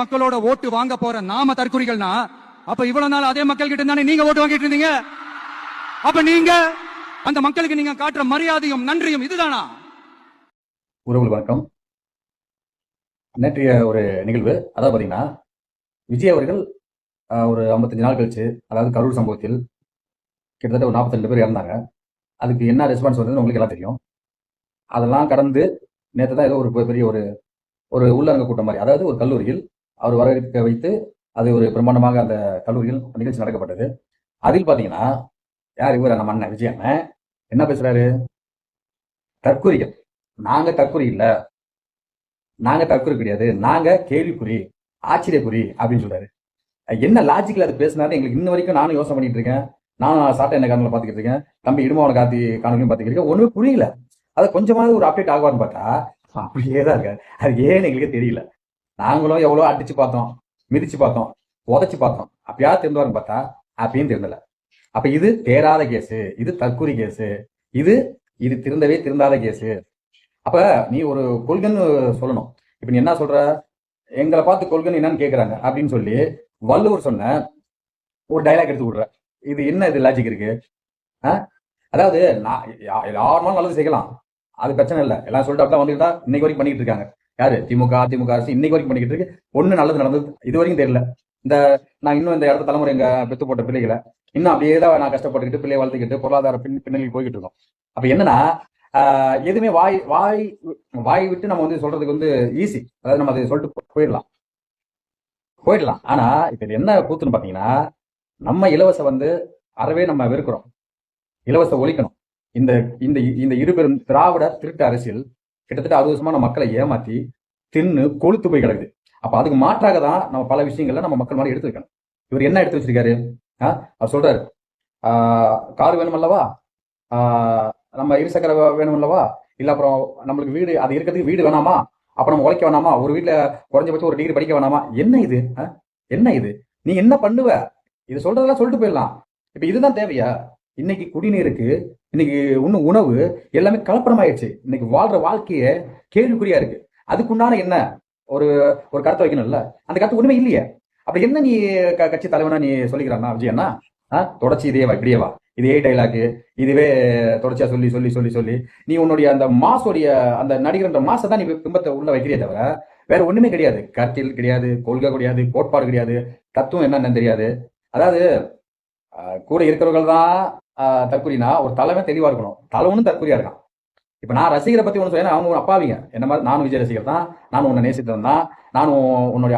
மக்களோட ஓட்டு வாங்க போற நாம தற்குறிகள்னா அப்ப இவ்வளவு நாள் அதே மக்கள் கிட்ட தானே நீங்க ஓட்டு வாங்கிட்டு இருந்தீங்க? அப்ப நீங்க அந்த மக்களுக்கு நீங்க காட்டுற மரியாதையும் நன்றியும் இதுதானா? உறவுகள் வணக்கம். நேற்றைய ஒரு நிகழ்வு அதாவது பாத்தீங்கன்னா விஜய் அவர்கள் ஒரு ஐம்பத்தஞ்சு நாள் கழிச்சு அதாவது கரூர் சம்பவத்தில் கிட்டத்தட்ட ஒரு 42 பேர் இறந்தாங்க. அதுக்கு என்ன ரெஸ்பான்ஸ் வருதுன்னு உங்களுக்கு எல்லாம் தெரியும். அதெல்லாம் கடந்து நேற்று தான் ஏதோ ஒரு பெரிய ஒரு ஒரு உள்ளரங்க கூட்டம் மாதிரி அதாவது ஒரு கல்லூரியில் அவர் வரவேற்க வைத்து அது ஒரு பிரம்மாண்டமாக அந்த கல்லூரியில் நிகழ்ச்சி நடக்கப்பட்டது. அதில் பார்த்தீங்கன்னா யார் இவர்? நம்ம அண்ணன் விஜய் அண்ணன். என்ன பேசுறாரு? தற்கொலைகள் நாங்க தற்கொலை இல்லை. நாங்க தற்கொலை கிடையாது. நாங்க கேள்விக்குறி ஆச்சரியக்குறி அப்படின்னு சொல்றாரு. என்ன லாஜிக்கல் அது பேசினாரு எங்களுக்கு இன்ன வரைக்கும் நானும் யோசனை பண்ணிட்டு இருக்கேன். நானும் சாட்டை என்ன காரணம் பார்த்துக்கிட்டு இருக்கேன். தம்பி இடுமாவன காத்தி காணொலியும் பார்த்துக்கிட்டு இருக்கேன். ஒன்றுமே புரியல. அதை கொஞ்சமாவது ஒரு அப்டேட் ஆகுவான்னு பார்த்தா அப்படியே தான் இருக்கு அது ஏன்னு எங்களுக்கு தெரியல. நாங்களும் எவ்வளோ அடிச்சு பார்த்தோம் மிதிச்சு பார்த்தோம் உதச்சி பார்த்தோம். அப்பயா திருந்துவாருன்னு பார்த்தா அப்பயும் திருந்தல. அப்ப இது தேராத கேஸு இது தற்கூரி கேஸு இது இது திருந்தவே திருந்தாத கேஸு அப்ப நீ ஒரு கொள்கைன்னு சொல்லணும். இப்ப நீ என்ன சொல்ற? எங்களை பார்த்து கொள்கைன்னு என்னன்னு கேக்குறாங்க அப்படின்னு சொல்லி வள்ளுவர் சொன்ன ஒரு டைலாக் எடுத்து விடுற. இது என்ன இது லாஜிக் இருக்கு? ஆ? அதாவது நான் யா- யாருனாலும் நல்லது செய்யலாம். அது பிரச்சனை இல்லை. எல்லாம் சொல்லிட்டு அப்படியே வந்துட்டா இன்னைக்கு வரைக்கும் பண்ணிட்டு இருக்காங்க. யாரு? திமுக அதிமுக அரசு இன்னைக்கு வரைக்கும் பண்ணிக்கிட்டு இருக்கு. ஒண்ணு நல்லது நடந்தது இது வரைக்கும் தெரியல. இந்த நான் இன்னும் இந்த இடத்த தலைமுறை எங்க பெத்து போட்ட பிள்ளைகளை இன்னும் அப்படியே தான் நான் கஷ்டப்பட்டுக்கிட்டு பிள்ளையை வளர்த்துக்கிட்டு பொருளாதார பின் பின்னணியில் போய்கிட்டு இருக்கோம். அப்ப என்னன்னா ஆஹ் எதுவுமே வாய் வாய் வாய் விட்டு நம்ம வந்து சொல்றதுக்கு வந்து ஈஸி அதாவது நம்ம அதை சொல்லிட்டு போயிடலாம். போயிடலாம். ஆனா இப்ப இது என்ன கூத்துன்னு பாத்தீங்கன்னா நம்ம இலவச வந்து அறவே நம்ம வெறுக்கிறோம். இலவச ஒழிக்கணும். இந்த இந்த இந்த இருபெரும் திராவிட திருட்டு அரசியல் கிட்டத்தட்ட அறுபது வருஷமான மக்களை ஏமாத்தி தின்னு கொழுத்து போய் கிடக்குது. அப்ப அதுக்கு மாற்றாக தான் நம்ம பல விஷயங்கள்ல நம்ம மக்கள் மாதிரி எடுத்துருக்கணும். இவர் என்ன எடுத்து வச்சிருக்காரு? ஆ? அவர் சொல்றாரு. கார் வேணும் அல்லவா நம்ம இருசக்கர வேணும் அல்லவா இல்ல அப்புறம் நம்மளுக்கு வீடு அது இருக்கிறதுக்கு வீடு வேணாமா? அப்ப நம்ம உழைக்க வேணாமா? ஒரு வீட்டுல குறைஞ்சபட்சம் ஒரு டிகிரி படிக்க வேணாமா? என்ன இது? ஆ? என்ன இது? நீ என்ன பண்ணுவ? இது சொல்றதெல்லாம் சொல்லிட்டு போயிடலாம். இப்ப இதுதான் தேவையா? இன்னைக்கு குடிநீருக்கு இன்னைக்கு உண்ணும் உணவு எல்லாமே கலப்படமாயிடுச்சு. இன்னைக்கு வாழ்ற வாழ்க்கையே கேள்விக்குறியா இருக்கு. அதுக்குண்டான என்ன? ஒரு ஒரு கருத்தை வைக்கணும்ல? அந்த கருத்து உண்மை இல்லையே. அப்படி என்ன நீ க- கட்சி தலைவனா நீ சொல்லிக்கிறானா விஜயண்ணா ஆஹ் தொடர்ச்சி இதே வா இப்படியே வா. இதே டைலாக்கு இதுவே தொடர்ச்சியா சொல்லி சொல்லி சொல்லி சொல்லி. நீ உன்னுடைய அந்த மாசோடைய அந்த நடிகர்ன்ற மாசை தான் நீ பிம்பத்தை உள்ள வைக்கிறியே தவிர வேற ஒண்ணுமே கிடையாது. கருத்தில் கிடையாது கொள்கை கிடையாது கோட்பாடு கிடையாது தத்துவம் என்னன்னு தெரியாது. அதாவது கூட இருக்கிறவர்கள் தான் தற்குறினா ஒரு தலைமை தெளிவா இருக்கணும். தலைவனும் தற்குறியா இருக்கான். இப்ப நான் ரசிகரை பத்தி ஒன்று சொல்ல அவங்க ஒரு அப்பாவிங்க. என்ன மாதிரி? நானும் விஜய் ரசிகர் தான். நானும் உன்னை நேசித்தவன் தான். நானும் உன்னுடைய